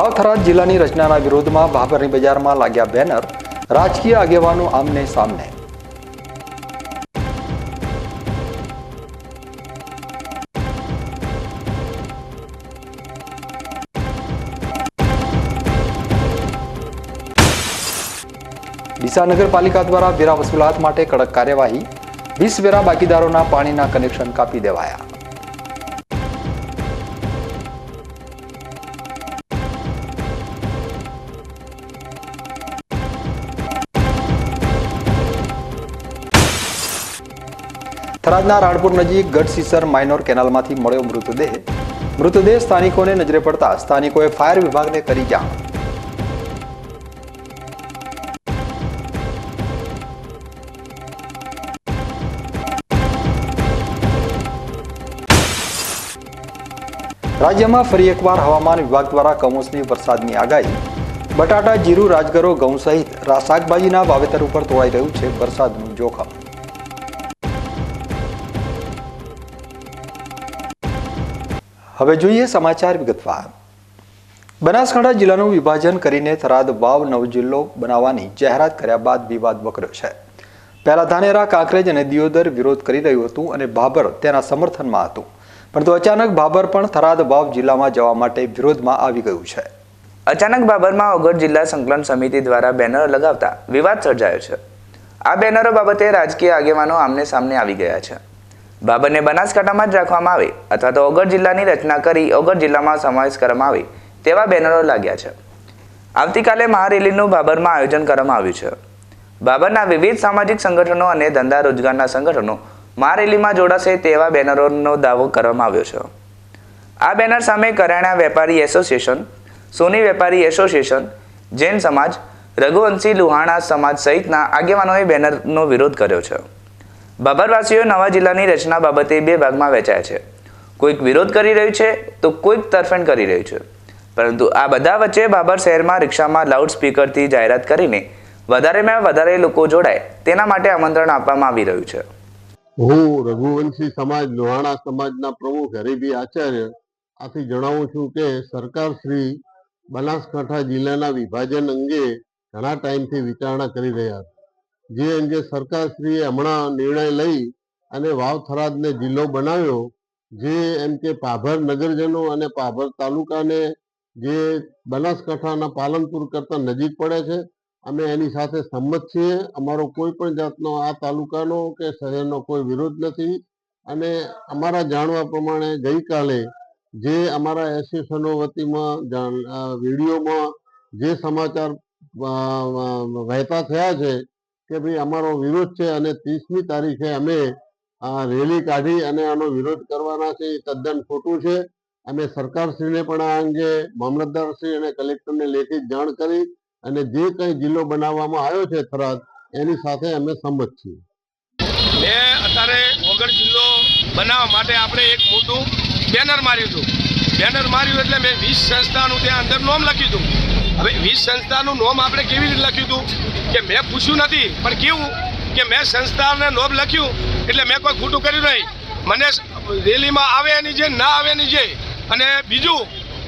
Vav Tharad જિલ્લાની રચનાના વિરોધમાં ભાભરની બજારમાં લાગ્યા બેનર. રાજકીય આગેવાનો આમને સામને. ડીસા નગરપાલિકા દ્વારા વેરા વસૂલાત માટે કડક કાર્યવાહી. વીસ વેરા બાકીદારોના પાણીના કનેક્શન કાપી દેવાયા. થરાદના રાણપુર નજીક ગઢસીસર માઇનોર કેનાલમાંથી મળ્યો મૃતદેહ. મૃતદેહ સ્થાનિકોને નજરે પડતા સ્થાનિકોએ ફાયર વિભાગને કરી જાણ. રાજ્યમાં ફરી એકવાર હવામાન વિભાગ દ્વારા કમોસમી વરસાદની આગાહી. બટાટા, જીરું, રાજગરો, ઘઉં સહિત શાકભાજીના વાવેતર ઉપર તોળાઈ રહ્યું છે વરસાદનું જોખમ. હવે જોઈએ સમાચાર વિગતવાર. બનાસકાંઠા જિલ્લાનું વિભાજન કરીને થરાદ વાવ નવ જિલ્લો બનાવવાની જાહેરાત કર્યા બાદ વિવાદ વકર્યો છે. પહેલા ધાનેરા, કાંકરેજ અને દિયોદર વિરોધ કરી રહ્યું હતું અને ભાભર તેના સમર્થનમાં હતું. પરંતુ અચાનક ભાભર પણ થરાદ વાવ જિલ્લામાં જવા માટે વિરોધમાં આવી ગયું છે. અચાનક બાબરમાં ઓગળ જિલ્લા સંકલન સમિતિ દ્વારા બેનર લગાવતા વિવાદ સર્જાયો છે. આ બેનરો બાબતે રાજકીય આગેવાનો આમને સામને આવી ગયા છે. બાબરને બનાસકાંઠામાં જ રાખવામાં આવે અથવા તો ઓગળ જિલ્લાની રચના કરી ઓગળ જિલ્લામાં સમાવેશ કરવામાં આવે તેવા બેનરો લાગ્યા છે. આવતીકાલે મહારેલીનું બાબરમાં આયોજન કરવામાં આવ્યું છે. બાબરના વિવિધ સામાજિક સંગઠનો અને ધંધા રોજગારના સંગઠનો મહારેલીમાં જોડાશે તેવા બેનરોનો દાવો કરવામાં આવ્યો છે. આ બેનર સામે કરિયાણા વેપારી એસોસિએશન, સોની વેપારી એસોસિએશન, જૈન સમાજ, રઘુવંશી લુહાણા સમાજ સહિતના આગેવાનોએ બેનરનો વિરોધ કર્યો છે. બાબરવાસીઓ નવા જિલ્લાની રચના બાબતે બે ભાગમાં વહેંચાય છે. કોઈક વિરોધ કરી રહ્યું છે, તો કોઈક તરફેણ કરી રહ્યું છે. પરંતુ આ બધા વચ્ચે બાબર શહેરમાં રિક્ષામાં લાઉડ સ્પીકરથી જાહેરાત કરીને વધારેમાં વધારે લોકો જોડાય, તેના માટે આમંત્રણ આપવામાં આવી રહ્યું છે. હું રઘુવંશી સમાજ, લોહાણા સમાજના પ્રમુખ હરિભી આચાર્ય આથી જણાવું છું કે સરકાર શ્રી બનાસકાંઠા જિલ્લાના વિભાજન અંગે ઘણા ટાઈમથી વિચારણા કરી રહ્યા છે. જે અંગે સરકારશ્રીએ હમણાં નિર્ણય લઈ અને વાવ થરાદને જિલ્લો બનાવ્યો, જે એમ કે પાભર નગરજનો અને પાભર તાલુકાને જે બનાસકાંઠાના પાલનપુર કરતાં નજીક પડે છે, અમે એની સાથે સંમત છીએ. અમારો કોઈ પણ જાતનો આ તાલુકાનો કે શહેરનો કોઈ વિરોધ નથી. અને અમારા જાણવા પ્રમાણે ગઈકાલે જે અમારા એસોસિએશનો વતીમાં વિડીયોમાં જે સમાચાર વહેતા થયા છે કે ભાઈ અમારો વિરોધ છે અને ત્રીસમી તારીખે અમે રેલી કાઢી અને આનો વિરોધ કરવાના છે, એ તદ્દન ખોટું છે. અમે સરકારશ્રીને પણ આ અંગે મામલતદારશ્રી અને કલેક્ટરને લેખિત જાણ કરી અને જે કંઈ જિલ્લો બનાવવામાં આવ્યો છે થરાદ, એની સાથે અમે સંમત છીએ. મેં અત્યારે વગર જિલ્લો બનાવવા માટે આપણે એક મોટું બેનર માર્યું હતું. બેનર માર્યું એટલે મેં વીસ સંસ્થાનું ત્યાં અંદર નોમ લખ્યું હતું. હવે વીજ સંસ્થાનું નોમ આપણે કેવી રીતે લખ્યું હતું? કે મેં પૂછ્યું નથી, પણ કેવું કે મેં સંસ્થાને નોમ લખ્યું? એટલે મેં કોઈ ખોટું કર્યું નહીં. મને રેલીમાં આવે એની જે ના આવે એની જે અને બીજું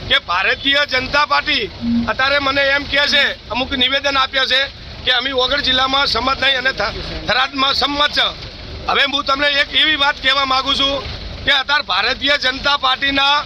કે ભારતીય જનતા પાર્ટી અત્યારે મને એમ કહે છે, અમુક નિવેદન આપ્યા છે, કે અમે વગર જિલ્લામાં સંમત નહીં અને થરાદમાં સંમત છે. હવે હું તમને એક એવી વાત કહેવા માગું છું કે અત્યારે ભારતીય જનતા પાર્ટીના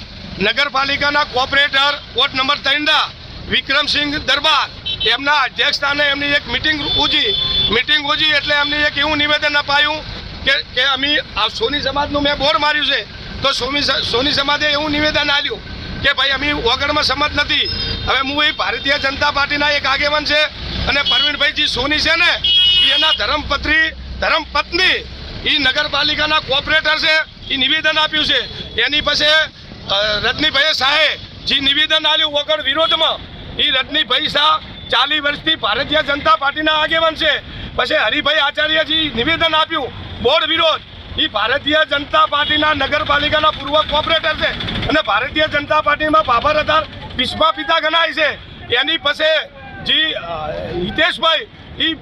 નગરપાલિકાના કોર્પોરેટર વોર્ડ નંબર ત્રણના વિક્રમસિંહ દરબાર એમના અધ્યક્ષસ્થાને એમની એક મિટિંગ ઉજી મિટિંગ ઉજી એટલે એમને એક એવું નિવેદન અપાયું કે કે અમે આ સોની સમાજનું મેં બોર માર્યું છે. તો સોની સોની સમાજે એવું નિવેદન આપ્યું કે ભાઈ અમે વગરમાં સંમત નથી. હવે હું એ ભારતીય જનતા પાર્ટીના એક આગેવાન છે અને પરવીણભાઈજી સોની છે ને એના ધર્મપત્રી, ધર્મપત્ની એ નગરપાલિકાના કોઓપરેટર છે એ નિવેદન આપ્યું છે. એની પાસે રજનીભાઈ શાહે જે નિવેદન આપ્યું વગર વિરોધમાં એ રજનીભાઈ શાહ ચાલીસ વર્ષથી ભારતીય જનતા પાર્ટીના આગેવાન છે. પછી હરિભાઈ આચાર્યજી નિવેદન આપ્યું, બોર્ડ વિરોધ. એ ભારતીય જનતા પાર્ટીના નગરપાલિકાના પૂર્વ કોર્પોરેટર છે અને ભારતીય જનતા પાર્ટીમાં બાબર અધાર ભીષ્મા પિતા ગણાય છે. એની પાસે જે હિતેશભાઈ એ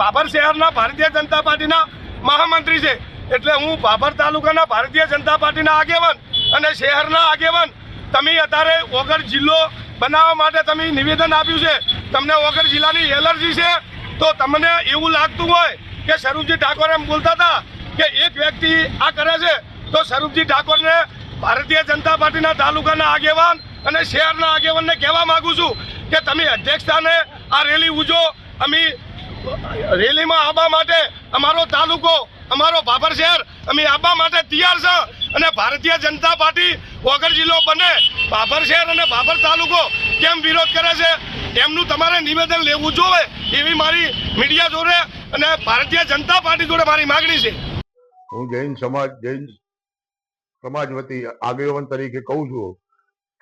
બાબર શહેરના ભારતીય જનતા પાર્ટીના મહામંત્રી છે. એટલે હું બાબર તાલુકાના ભારતીય જનતા પાર્ટીના આગેવાન અને શહેરના આગેવાન. તમે અત્યારે ઓગળ જિલ્લો બનાવવા માટે તમે નિવેદન આપ્યું છે. તમને વગર જિલ્લાની એલર્જી છે. તો તમને એવું લાગતું હોય કે સ્વરૂપજી ઠાકોર એમ બોલતા હતા કે એક વ્યક્તિ આ કરે છે, તો સ્વરૂપજી ઠાકોરને ભારતીય જનતા પાર્ટીના તાલુકાના આગેવાન અને શહેરના આગેવાનને કહેવા માગું છું કે તમે અધ્યક્ષતાને આ રેલી ઉજો. અમે રેલીમાં આવવા માટે અમારો તાલુકો અમારો ભાભર શહેર, અમે આપવા માટે તૈયાર છે અને ભારતીય જનતા પાર્ટી વગર જિલ્લો બને. ભાભર શહેર અને ભાભર તાલુકો કેમ વિરોધ કરે છે? એમનું તમારે નિવેદન લેવું જોઈએ એવી મારી મીડિયા જોડે અને ભારતીય જનતા પાર્ટી જોડે મારી માગણી છે. હું જૈન સમાજ જૈન સમાજ વતી આગેવાન તરીકે કહું છું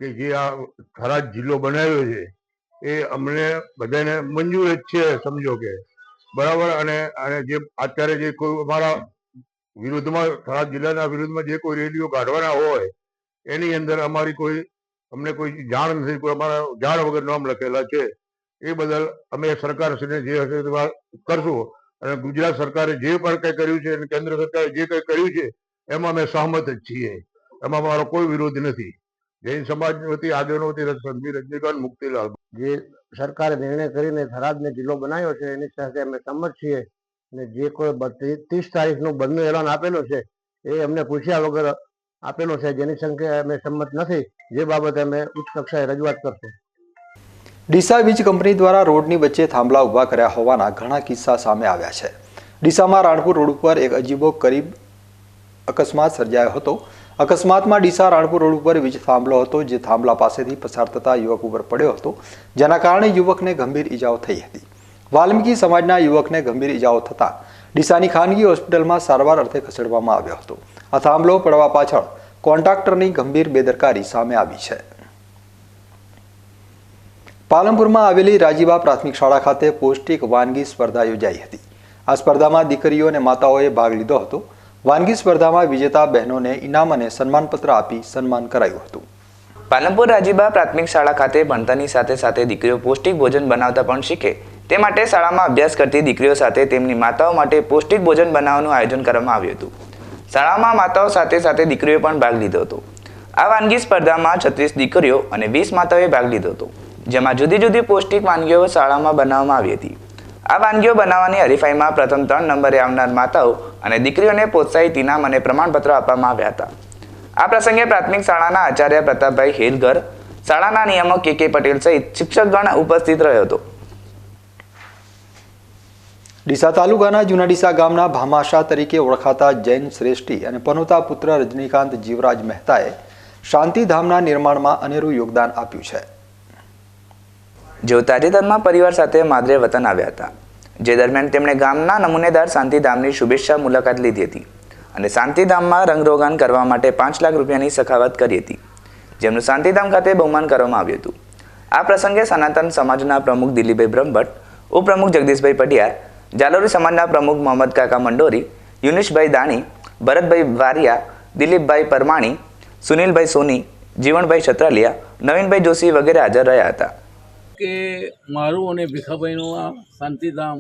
કે જે આ થરાદ જિલ્લો બનાવ્યો છે, એ અમને બધાને મંજૂર જ છે, સમજો કે. બરાબર? અને અને જે અત્યારે જે કોઈ અમારા વિરુદ્ધમાં થરાદ જિલ્લાના વિરુદ્ધમાં જે કોઈ રેલીઓ કાઢવાના હોય, એની અંદર અમારી કોઈ, અમને કોઈ જાણ નથી, કોઈ અમારા જાણ વગર નામ લખેલા છે. એ બદલ અમે સરકારશ્રીને જે હશે કરશું. અને ગુજરાત સરકારે જે પણ કંઈ કર્યું છે અને કેન્દ્ર સરકારે જે કંઈ કર્યું છે, એમાં અમે સહમત જ છીએ. એમાં મારો કોઈ વિરોધ નથી. જૈન સમાજ વતી આગેવાનો વતી રજનીકાંત રજનીકાંત મુક્તિલાલ. જે સરકારે નિર્ણય કરીને થરાદને જિલ્લો બનાવ્યો છે એની સાથે અમે સંમત છીએ અને જે કોઈ ત્રીસ તારીખનું બંધનું એલાન આપેલું છે એ અમને પૂછ્યા વગર આપેલો છે જેની સંખ્યા અમે સંમત નથી. જે બાબતે અમે ઉચ્ચ કક્ષાએ રજૂઆત કરશું. ડીસા વીજ કંપની દ્વારા રોડની વચ્ચે થાંભલા ઊભા કર્યા હોવાના ઘણા કિસ્સા સામે આવ્યા છે. ડીસામાં રાણપુર રોડ ઉપર એક અજીબો કરીબ અકસ્માત સર્જાયો હતો. અકસ્માતમાં ડીસા રાણપુર રોડ ઉપર વીજ થાંભલો હતો, જે થાંભલા પાસેથી પસાર થતા યુવક ઉપર પડ્યો હતો, જેના કારણે યુવકને ગંભીર ઈજાઓ થઈ હતી. વાલ્મીકી સમાજના યુવકને ગંભીર ઈજાઓ થતા ડીસાની ખાનગી હોસ્પિટલમાં સારવાર અર્થે ખસેડવામાં આવ્યો હતો. આ થાંભલો પડવા પાછળ કોન્ટ્રાક્ટરની ગંભીર બેદરકારી સામે આવી છે. પાલનપુરમાં આવેલી રાજીબા પ્રાથમિક શાળા ખાતે પૌષ્ટિક વાનગી સ્પર્ધા યોજાઈ હતી. આ સ્પર્ધામાં દીકરીઓ અને માતાઓએ ભાગ લીધો હતો. વાનગી સ્પર્ધામાં વિજેતા બહેનોને ઇનામ અને સન્માનપત્ર આપી સન્માન કરાયું હતું. પાલનપુર રાજીબા પ્રાથમિક શાળા ખાતે ભણતરની સાથે સાથે દીકરીઓ પૌષ્ટિક ભોજન બનાવતા પણ શીખે. તે માટે શાળામાં અભ્યાસ કરતી દીકરીઓ સાથે તેમની માતાઓ માટે પૌષ્ટિક ભોજન બનાવવાનું આયોજન કરવામાં આવ્યું હતું. શાળામાં માતાઓ સાથે સાથે દીકરીઓએ પણ ભાગ લીધો હતો. આ વાનગી સ્પર્ધામાં છત્રીસ દીકરીઓ અને વીસ માતાઓએ ભાગ લીધો હતો, જેમાં જુદી જુદી પૌષ્ટિક વાનગીઓ શાળામાં બનાવવામાં આવી હતી. આ વાનગીઓ બનાવવાની હરીફાઈમાં પ્રથમ ત્રણ નંબરે આવનાર માતાઓ અને દીકરીઓને પ્રોત્સાહિત ઇનામ અને પ્રમાણપત્રો આપવામાં આવ્યા હતા. આ પ્રસંગે પ્રાથમિક શાળાના આચાર્ય પ્રતાપભાઈ હેલગર શાળાના નિયામક કે કે પટેલ સહિત શિક્ષકગણ ઉપસ્થિત રહ્યો હતો. ડીસા તાલુકાના જુનાડીસા ગામના ભામાશા તરીકે ઓળખાતા જૈન શ્રેષ્ઠી અને પનોતા પુત્ર રજનીકાંત જીવરાજ મહેતાએ શાંતિધામના નિર્માણમાં અનેરું યોગદાન આપ્યું છે. જેઓ તાજેતરમાં પરિવાર સાથે માદરે વતન આવ્યા હતા, જે દરમિયાન તેમણે ગામના નમૂનેદાર શાંતિધામની શુભેચ્છા મુલાકાત લીધી હતી અને શાંતિધામમાં રંગરોગાન કરવા માટે પાંચ લાખ રૂપિયાની સખાવત કરી હતી, જેમનું શાંતિધામ ખાતે બહુમાન કરવામાં આવ્યું હતું. આ પ્રસંગે સનાતન સમાજના પ્રમુખ દિલીપભાઈ બ્રહ્મભટ્ટ, ઉપપ્રમુખ જગદીશભાઈ પડિયાર જાલોરી સમાજના પ્રમુખ મોહમ્મદ કાકા મંડોરી, યુનિશભાઈ દાણી, ભરતભાઈ વારિયા, દિલીપભાઈ પરમાણી, સુનિલભાઈ સોની જીવણભાઈ છત્રાલિયા, નવીનભાઈ જોશી વગેરે હાજર રહ્યા હતા. કે મારું અને ભીખાભાઈનું આ શાંતિધામ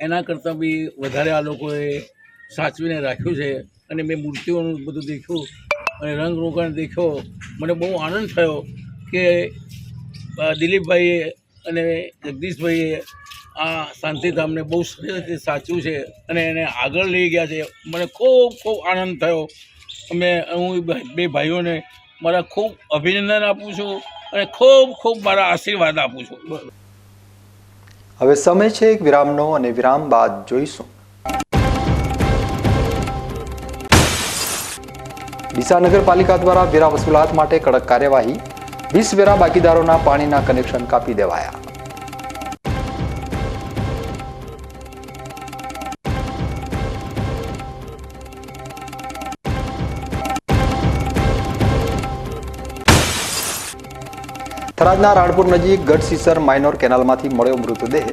એના કરતાં બી વધારે આ લોકોએ સાચવીને રાખ્યું છે. અને મેં મૂર્તિઓનું બધું દેખ્યું અને રંગરોગાન દેખ્યો. મને બહુ આનંદ થયો કે દિલીપભાઈએ અને જગદીશભાઈએ આ શાંતિધામને બહુ સરસ રીતે સાચવ્યું છે અને એને આગળ લઈ ગયા છે. મને ખૂબ ખૂબ આનંદ થયો. અમે હું બે ભાઈઓને મારા ખૂબ અભિનંદન આપું છું. અને ખૂબ ખૂબ મારા આશીર્વાદ આપું છું. હવે સમય છે એક વિરામનો અને વિરામ બાદ જોઈશું. ડીસા નગરપાલિકા દ્વારા વેરા વસૂલાત માટે કડક કાર્યવાહી, વીસ વેરા બાકીદારોના પાણીના કનેક્શન કાપી દેવાયા. થરાદના રાણપુર નજીક ગઢસીસર માઇનોર કેનાલમાંથી મળ્યો મૃતદેહ.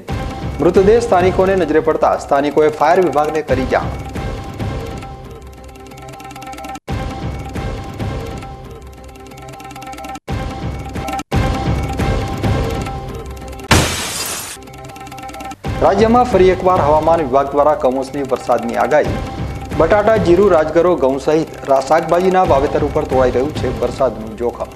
મૃતદેહ સ્થાનિકોને નજરે પડતા સ્થાનિકોએ ફાયર વિભાગને કરી જાણ. રાજ્યમાં ફરી એકવાર હવામાન વિભાગ દ્વારા કમોસમી વરસાદની આગાહી. બટાટા, જીરું, રાજગરો, ઘઉં સહિત શાકભાજીના વાવેતર ઉપર તોડાઈ રહ્યું છે વરસાદનું જોખમ.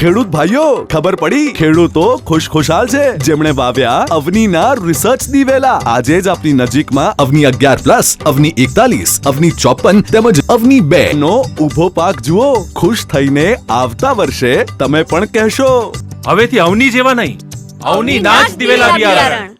ખેડૂત ભાઈઓ ખબર પડી? ખેડૂતો ખુશખુશાલ છે. જેમણે વાવ્યા અવનીના રિસર્ચ દિવેલા. આજે જ આપની નજીકમાં અવની અગિયાર પ્લસ અવની એકતાલીસ અવની ચોપન તેમજ અવની બે નો ઊભો પાક જુઓ. ખુશ થઈને આવતા વર્ષે તમે પણ કહેશો. હવેથી અવની જેવા નહીં. અવની નાચ દિવેલા બિયારણ.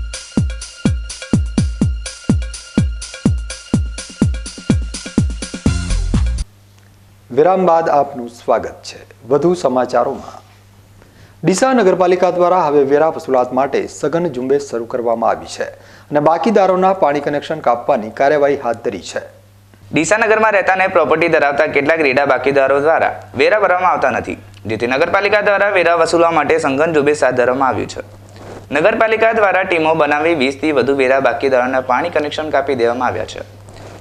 વિરામ બાદ આપનું સ્વાગત છે. વધુ સમાચારોમાં. ડીસા નગરપાલિકા દ્વારા હવે વેરા વસૂલાત માટે સઘન ઝુંબેશ શરૂ કરવામાં આવી છે અને બાકીદારોના પાણી કનેક્શન કાપવાની કાર્યવાહી હાથ ધરી છે. ડીસા નગરમાં રહેતા અને પ્રોપર્ટી ધરાવતા કેટલાક રેડા બાકીદારો દ્વારા વેરા ભરવામાં આવતા નથી. જેથી નગરપાલિકા દ્વારા વેરા વસૂલવા માટે સઘન ઝુંબેશ હાથ ધરવામાં આવ્યું છે. નગરપાલિકા દ્વારા ટીમો બનાવી વીસથી વધુ વેરા બાકીદારોના પાણી કનેક્શન કાપી દેવામાં આવ્યા છે.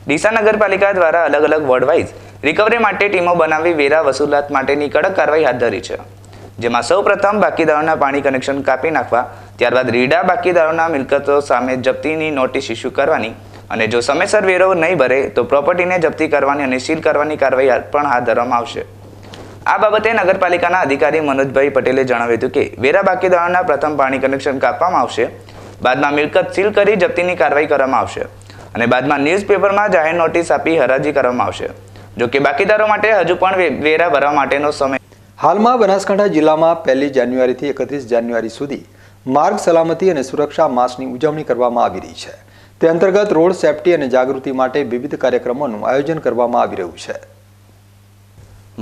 ડીસા નગરપાલિકા દ્વારા અલગ અલગ વોર્ડવાઇઝ રિકવરી માટે ટીમો બનાવી વેરા વસૂલાત માટેની કડક કાર્યવાહી હાથ ધરી છે. જેમાં સૌ પ્રથમ બાકીદારોના પાણી કનેક્શન કાપી નાખવા, ત્યારબાદ રીડા બાકીદારોના મિલકતો સામે જપ્તીની નોટિસ ઇસ્યુ કરવાની અને જો સમયસર વેરો નહીં ભરે, તો પ્રોપર્ટીને જપ્તી કરવાની અને સીલ કરવાની કાર્યવાહી પણ હાથ ધરવામાં આવશે. આ બાબતે નગરપાલિકાના અધિકારી મનોજભાઈ પટેલે જણાવ્યું હતું કે, વેરા બાકીદારોના પ્રથમ પાણી કનેક્શન કાપવામાં આવશે, બાદમાં મિલકત સીલ કરી જપ્તીની કાર્યવાહી કરવામાં આવશે. અને બાદમાં ન્યૂઝપેપરમાં જાહેર નોટિસ આપી હરાજી કરવામાં આવશે. જો કે બાકીદારો માટે હજુ પણ વેરા ભરવા માટેનો સમય હાલમાં બનાસકાંઠા જિલ્લામાં પહેલી જાન્યુઆરીથી એકત્રીસ જાન્યુઆરી સુધી માર્ગ સલામતી અને સુરક્ષા માસની ઉજવણી કરવામાં આવી રહી છે. તે અંતર્ગત રોડ સેફટી અને જાગૃતિ માટે વિવિધ કાર્યક્રમોનું આયોજન કરવામાં આવી રહ્યું છે.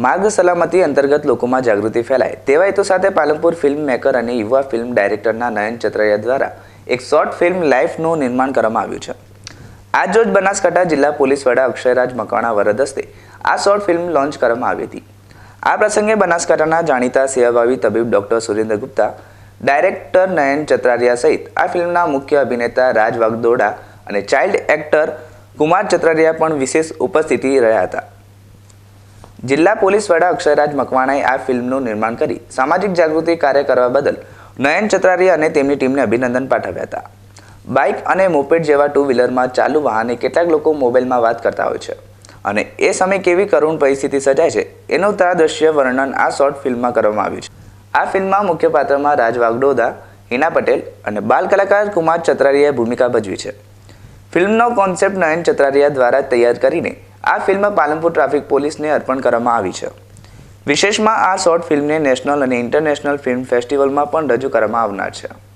માર્ગ સલામતી અંતર્ગત લોકોમાં જાગૃતિ ફેલાય તેવા હેતુ સાથે પાલનપુર ફિલ્મ મેકર અને યુવા ફિલ્મ ડાયરેક્ટરના નયન ચતરૈયા દ્વારા એક શોર્ટ ફિલ્મ લાઈફનું નિર્માણ કરવામાં આવ્યું છે. આજ રોજ બનાસકાંઠા જિલ્લા પોલીસ વડા અક્ષયરાજ મકવાણા વરદ હસ્તે આ શોર્ટ ફિલ્મ લોન્ચ કરવામાં આવી હતી. આ પ્રસંગે બનાસકાંઠાના જાણીતા સેવાભાવી તબીબ ડોક્ટર સુરેન્દ્ર ગુપ્તા, ડાયરેક્ટર નયન ચત્રારિયા સહિત આ ફિલ્મના મુખ્ય અભિનેતા રાજ વાગદોડા અને ચાઇલ્ડ એક્ટર કુમાર ચત્રારિયા પણ વિશેષ ઉપસ્થિતિ રહ્યા હતા. જિલ્લા પોલીસ વડા અક્ષયરાજ મકવાણાએ આ ફિલ્મનું નિર્માણ કરી સામાજિક જાગૃતિ કાર્ય કરવા બદલ નયન ચત્રારિયા અને તેમની ટીમને અભિનંદન પાઠવ્યા હતા. બાઇક અને મોપેડ જેવા ટુ વ્હીલરમાં ચાલુ વાહને કેટલાક લોકો મોબાઈલમાં વાત કરતા હોય છે. અને એ સમયે કેવી કરુણ પરિસ્થિતિ સર્જાય છે, એનું દ્રશ્ય વર્ણન આ શોર્ટ ફિલ્મમાં કરવામાં આવ્યું છે. આ ફિલ્મમાં મુખ્ય પાત્રમાં રાજ વાગડોદા, હિના પટેલ અને બાલ કલાકાર કુમાર ચત્રારિયાએ ભૂમિકા ભજવી છે. ફિલ્મનો કોન્સેપ્ટ નયન ચત્રારિયા દ્વારા તૈયાર કરીને આ ફિલ્મ પાલનપુર ટ્રાફિક પોલીસને અર્પણ કરવામાં આવી છે. વિશેષમાં આ શોર્ટ ફિલ્મને નેશનલ અને ઇન્ટરનેશનલ ફિલ્મ ફેસ્ટિવલમાં પણ રજૂ કરવામાં આવનાર છે.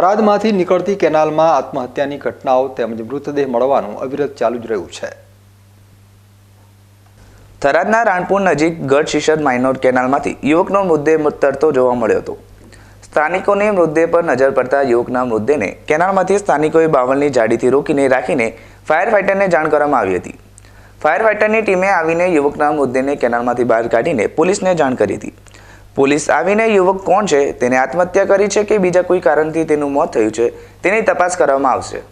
થરાદમાંથી નીકળતી કેનાલમાં આત્મહત્યાની ઘટનાઓ તેમજ મૃતદેહ મળવાનું અવિરત ચાલુ જ રહ્યું છે. થરાદના રાણપુર નજીક ગઢ શિષદ માઇનોર કેનાલમાંથી યુવકનો મૃતદેહ તરતો જોવા મળ્યો હતો. સ્થાનિકોને મૃતદેહ પર નજર પડતા યુવકના મૃતદેહને કેનાલમાંથી સ્થાનિકોએ બાવલની જાડીથી રોકીને રાખીને ફાયર ફાઇટરને જાણ કરવામાં આવી હતી. ફાયર ફાઇટરની ટીમે આવીને યુવકના મૃતદેહને કેનાલમાંથી બહાર કાઢીને પોલીસને જાણ કરી હતી. પોલીસ આવીને યુવક કોણ છે, તેને આત્મહત્યા કરી છે કે બીજા કોઈ કારણથી તેનું મોત થયું છે, તેની તપાસ કરવામાં આવશે.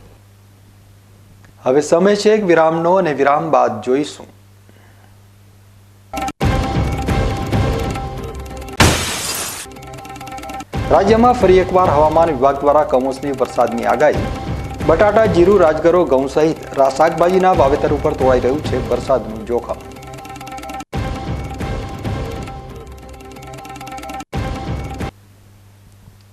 હવે સમય છે એક વિરામનો અને વિરામ બાદ જોઈશું. રાજ્યમાં ફરી એકવાર હવામાન વિભાગ દ્વારા કમોસમી વરસાદની આગાહી. બટાટા, જીરું, રાજગરો, ઘઉં સહિત શાકભાજીના વાવેતર ઉપર તોળાઈ રહ્યું છે વરસાદનું જોખમ.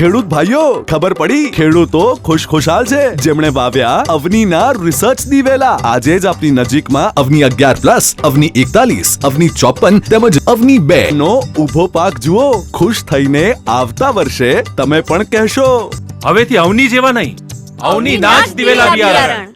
ખેડૂત ભાઈઓ ખબર પડી? ખેડૂતો ખુશખુશાલ છે. જેમણે વાવ્યા અવનીના રિસર્ચ દિવેલા. આજે જ આપની નજીકમાં અવની અગિયાર પ્લસ અવની એકતાલીસ અવની ચોપન તેમજ અવની બે નો ઊભો પાક જુઓ. ખુશ થઈને આવતા વર્ષે તમે પણ કહેશો. હવેથી અવની જેવા નહીં. અવની નાચ દિવેલા બિયારણ.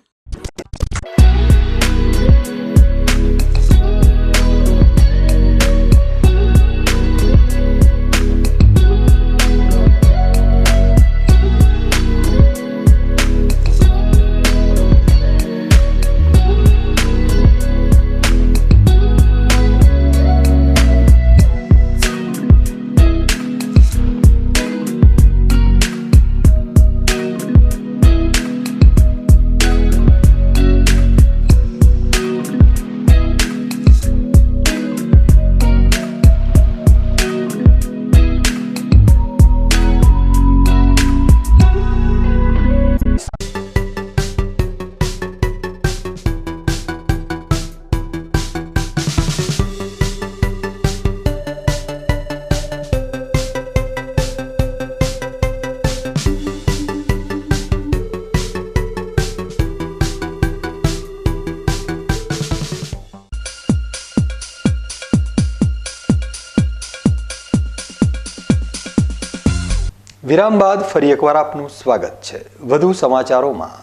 વિરામ બાદ ફરી એકવાર આપનું સ્વાગત છે. વધુ સમાચારોમાં,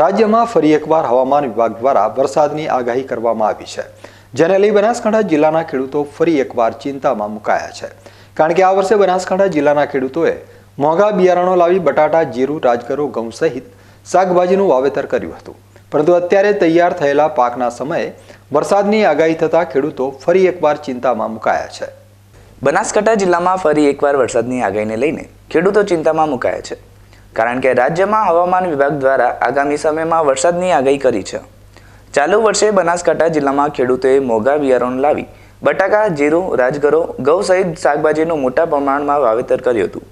રાજ્યમાં ફરી એકવાર હવામાન વિભાગ દ્વારા વરસાદની આગાહી કરવામાં આવી છે. જેને લઈ બનાસકાંઠા જિલ્લાના ખેડૂતો ફરી એકવાર ચિંતામાં મુકાયા છે. કારણ કે આ વર્ષે બનાસકાંઠા જિલ્લાના ખેડૂતોએ મોંઘા બિયારણો લાવી બટાટા, જીરું, રાજગરો, ઘઉં સહિત શાકભાજીનું વાવેતર કર્યું હતું. પરંતુ અત્યારે તૈયાર થયેલા પાકના સમયે વરસાદની આગાહી થતાં ખેડૂતો ફરી એકવાર ચિંતામાં મુકાયા છે. બનાસકાંઠા જિલ્લામાં ફરી એકવાર વરસાદની આગાહીને લઈને ખેડૂતો ચિંતામાં મુકાયા છે. કારણ કે રાજ્યમાં હવામાન વિભાગ દ્વારા આગામી સમયમાં વરસાદની આગાહી કરી છે. ચાલુ વર્ષે બનાસકાંઠા જિલ્લામાં ખેડૂતોએ મોંઘા બિયારણ લાવી, બટાકા, જીરું, રાજગરો, ઘઉં સહિત શાકભાજીનું મોટા પ્રમાણમાં વાવેતર કર્યું હતું.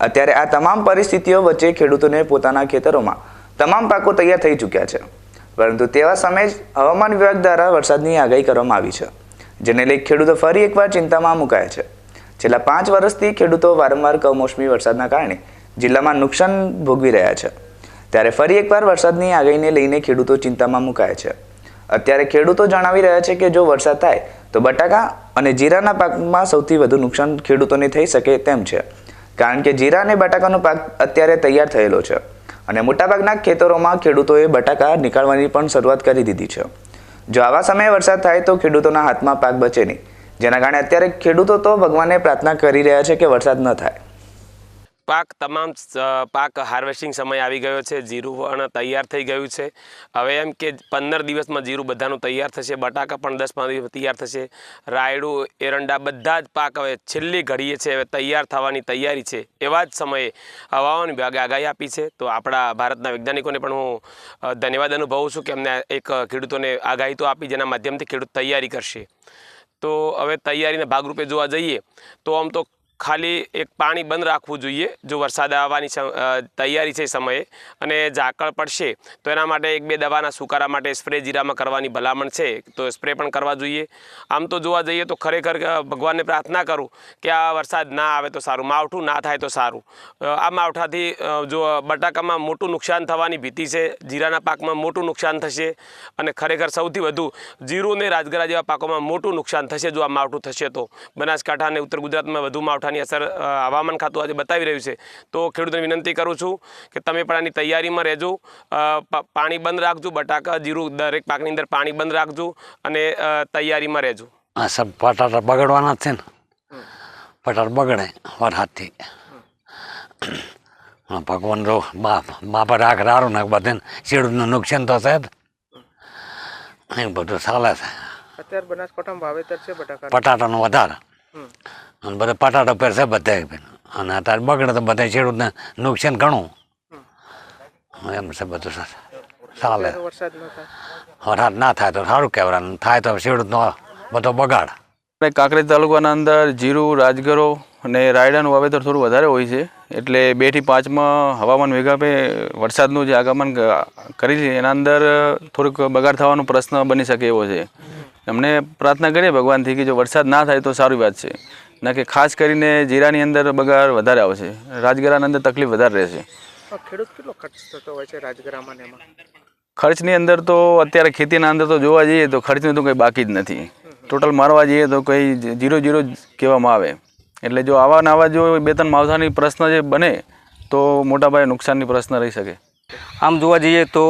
અત્યારે આ તમામ પરિસ્થિતિઓ વચ્ચે ખેડૂતોને પોતાના ખેતરોમાં તમામ પાકો તૈયાર થઈ ચૂક્યા છે. પરંતુ તેવા સમયે જ હવામાન વિભાગ દ્વારા વરસાદની આગાહી કરવામાં આવી છે, જેને લઈ ખેડૂતો ફરી એકવાર ચિંતામાં મુકાયા છે. છેલ્લા પાંચ વર્ષથી ખેડૂતો વારંવાર કમોસમી વરસાદના કારણે જિલ્લામાં નુકસાન ભોગવી રહ્યા છે. ત્યારે ફરી એકવાર વરસાદની આગાહીને લઈને ખેડૂતો ચિંતામાં મુકાયા છે. અત્યારે ખેડૂતો જણાવી રહ્યા છે કે જો વરસાદ થાય, તો બટાકા અને જીરાના પાકમાં સૌથી વધુ નુકસાન ખેડૂતોને થઈ શકે તેમ છે. કારણ કે જીરા અને બટાકાનો પાક અત્યારે તૈયાર થયેલો છે અને મોટાભાગના ખેતરોમાં ખેડૂતોએ બટાકા નીકાળવાની પણ શરૂઆત કરી દીધી છે. જો આવા સમયે વરસાદ થાય, તો ખેડૂતોના હાથમાં પાક બચે નહીં. જેના કારણે અત્યારે ખેડૂતો તો ભગવાનને પ્રાર્થના કરી રહ્યા છે કે વરસાદ ન થાય. પાક તમામ પાક હાર્વેસ્ટિંગ સમય આવી ગયો છે. જીરું પણ તૈયાર થઈ ગયું છે. હવે એમ કે પંદર દિવસમાં જીરું બધાનું તૈયાર થશે, બટાકા પણ દસ પંદર દિવસ તૈયાર થશે, રાયડું, એરંડા બધા જ પાક હવે છેલ્લી ઘડીએ છે, હવે તૈયાર થવાની તૈયારી છે, એવા જ સમયે હવામાન વિભાગે આગાહી આપી છે. તો આપણા ભારતના વૈજ્ઞાનિકોને પણ હું ધન્યવાદ અનુભવું છું કે એમને એક ખેડૂતોને આગાહી તો આપી, જેના માધ્યમથી ખેડૂત તૈયારી કરશે. તો હવે તૈયારીના ભાગરૂપે જોવા જઈએ તો આમ તો ખાલી એક પાણી બંધ રાખવું જોઈએ. જો વરસાદ આવવાની તૈયારી છે સમયે અને ઝાકળ પડશે, તો એના માટે એક બે દવાના સુકારા માટે સ્પ્રે જીરામાં કરવાની ભલામણ છે. તો સ્પ્રે પણ કરવા જોઈએ. આમ તો જોવા જઈએ તો ખરેખર ભગવાનને પ્રાર્થના કરું કે આ વરસાદ ના આવે તો સારું, માવઠું ના થાય તો સારું. આ માવઠાથી જો બટાકામાં મોટું નુકસાન થવાની ભીતિ છે, જીરાના પાકમાં મોટું નુકસાન થશે અને ખરેખર સૌથી વધુ જીરું ને રાજગરા જેવા પાકોમાં મોટું નુકસાન થશે જો આ માવઠું થશે તો. બનાસકાંઠા અને ઉત્તર ગુજરાતમાં વધુ માવઠાની અસર હવામાન ખાતું આજે બતાવી રહ્યું છે. તો ખેડૂતોને વિનંતી કરું છું કે તમે પણ આની તૈયારીમાં રહેજો. પ- પાણી બંધ રાખજો બટાકા જીરું દરેક પાકની અંદર પાણી બંધ રાખજો અને તૈયારીમાં રહેજો. આ સબ બટાટા બગડવાના જ છે ને. બટાટા બગડે વરસાદથી. હા, ભગવાન જો બાપ રાખ રારું ને બધાને ખેડૂતનું નુકસાન તો છે જ. એ બધું ચાલે છે. અત્યારે બનાસકાંઠામાં વાવેતર છે બટાકા બટાટાનું વધારે. અને બધા બટાટા પહેરશે છે બધા અને અત્યારે બગડે તો બધા ખેડૂતને નુકસાન ઘણું. એમ છે બધું સર. ચાલે. વરસાદ ન થાય. વરસાદ ના થાય તો સારું કહેવાય. થાય તો ખેડૂતનો બધો બગાડ. આપણે કાંકરેજ તાલુકાના અંદર જીરું રાજગરો અને રાયડાનું વાવેતર થોડું વધારે હોય છે. એટલે બેથી પાંચમાં હવામાન વિભાગે વરસાદનું જે આગમન કરી છે એના અંદર થોડુંક બગાડ થવાનો પ્રશ્ન બની શકે એવો છે. એમને પ્રાર્થના કરીએ ભગવાનથી કે જો વરસાદ ના થાય તો સારી વાત છે. ના કે ખાસ કરીને જીરાની અંદર બગાડ વધારે આવશે રાજગરાની અંદર તકલીફ વધારે રહેશે ખેડૂત કેટલો ખર્ચ થતો હોય છે રાજગરામાં ખર્ચની અંદર તો અત્યારે ખેતીના અંદર તો જોવા જઈએ તો ખર્ચનું તો કંઈ બાકી જ નથી. ટોટલ મારવા જઈએ તો કંઈ જીરો જીરો જ કહેવામાં આવે. એટલે જો આવા ને આવા જો બે ત્રણ માવઠાની પ્રશ્ન જે બને તો મોટાભાઈ નુકસાનની પ્રશ્ન રહી શકે. આમ જોવા જઈએ તો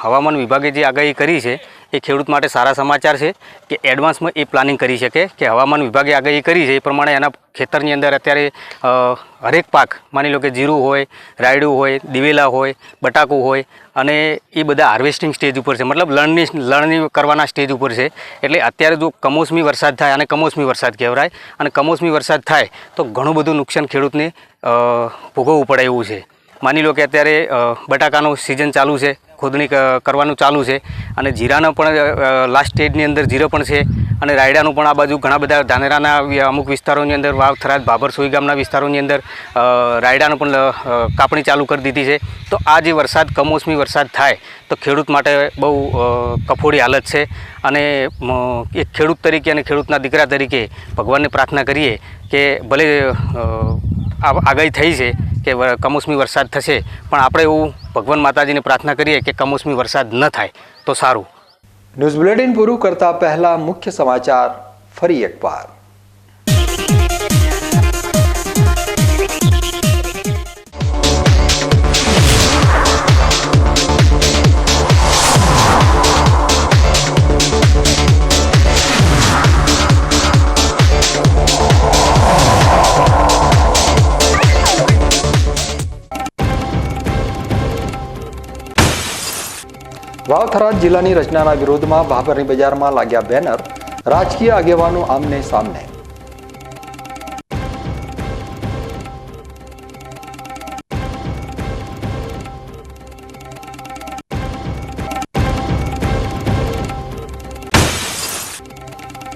હવામાન વિભાગે જે આગાહી કરી છે એ ખેડૂત માટે સારા સમાચાર છે કે એડવાન્સમાં એ પ્લાનિંગ કરી શકે, કે હવામાન વિભાગે આગાહી કરી છે, એ પ્રમાણે એના ખેતરની અંદર અત્યારે હરેક પાક, માની લો કે જીરું હોય, રાયડું હોય, દિવેલા હોય, બટાકું હોય, અને એ બધા હાર્વેસ્ટિંગ સ્ટેજ ઉપર છે, મતલબ લણની લણણી કરવાના સ્ટેજ ઉપર છે. એટલે અત્યારે જો કમોસમી વરસાદ થાય, અને કમોસમી વરસાદ કહેવાય, અને કમોસમી વરસાદ થાય, તો ઘણું બધું નુકસાન ખેડૂતને ભોગવવું પડે એવું છે. માની લો કે અત્યારે બટાકાનું સિઝન ચાલુ છે, ખોદણી કરવાનું ચાલુ છે, અને જીરાનો પણ લાસ્ટ સ્ટેજની અંદર જીરો પણ છે, અને રાયડાનું પણ આ બાજુ ઘણા બધા ધાનેરાના અમુક વિસ્તારોની અંદર વાવ થરાદ, ભાભર, સોઈ ગામના વિસ્તારોની અંદર રાયડાનું પણ કાપણી ચાલુ કરી દીધી છે. તો આ જે વરસાદ, કમોસમી વરસાદ થાય, તો ખેડૂત માટે બહુ કફોડી હાલત છે. અને એક ખેડૂત તરીકે અને ખેડૂતના દીકરા તરીકે ભગવાનને પ્રાર્થના કરીએ કે ભલે આગાહી થઈ છે કે કમોસમી વરસાદ થશે. પણ આપણે એવું ભગવાન માતાજીને પ્રાર્થના કરીએ કે કમોસમી વરસાદ ન થાય, તો સારું. ન્યૂઝ બુલેટિન પૂરું કરતા પહેલા મુખ્ય સમાચાર ફરી એકવાર. વાવથરા જિલ્લાની રચનાના વિરોધમાં ભાભરની બજારમાં લાગ્યા બેનર. રાજકીય આગેવાનો આમને સામને.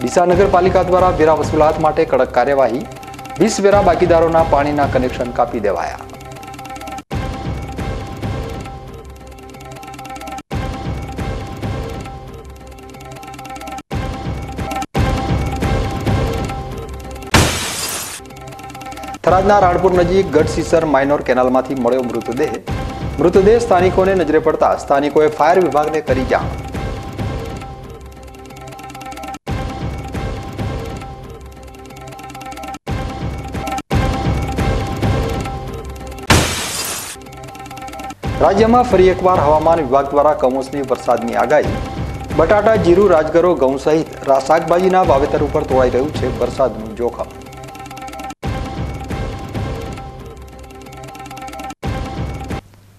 ડીસા નગરપાલિકા દ્વારા વેરા વસૂલાત માટે કડક કાર્યવાહી. વીસ વેરા બાકીદારોના પાણીના કનેક્શન કાપી દેવાયા. થરાદના રાણપુર નજીક ગઢસીસર માઇનોર કેનાલમાંથી મળ્યો મૃતદેહ. મૃતદેહ સ્થાનિકોને નજરે પડતા સ્થાનિકોએ ફાયર વિભાગને કરી જાણ. રાજ્યમાં ફરી એકવાર હવામાન વિભાગ દ્વારા કમોસમી વરસાદની આગાહી. બટાટા, જીરું, રાજગરો, ઘઉં સહિત શાકભાજીના વાવેતર ઉપર તોળાઈ રહ્યું છે વરસાદનું જોખમ.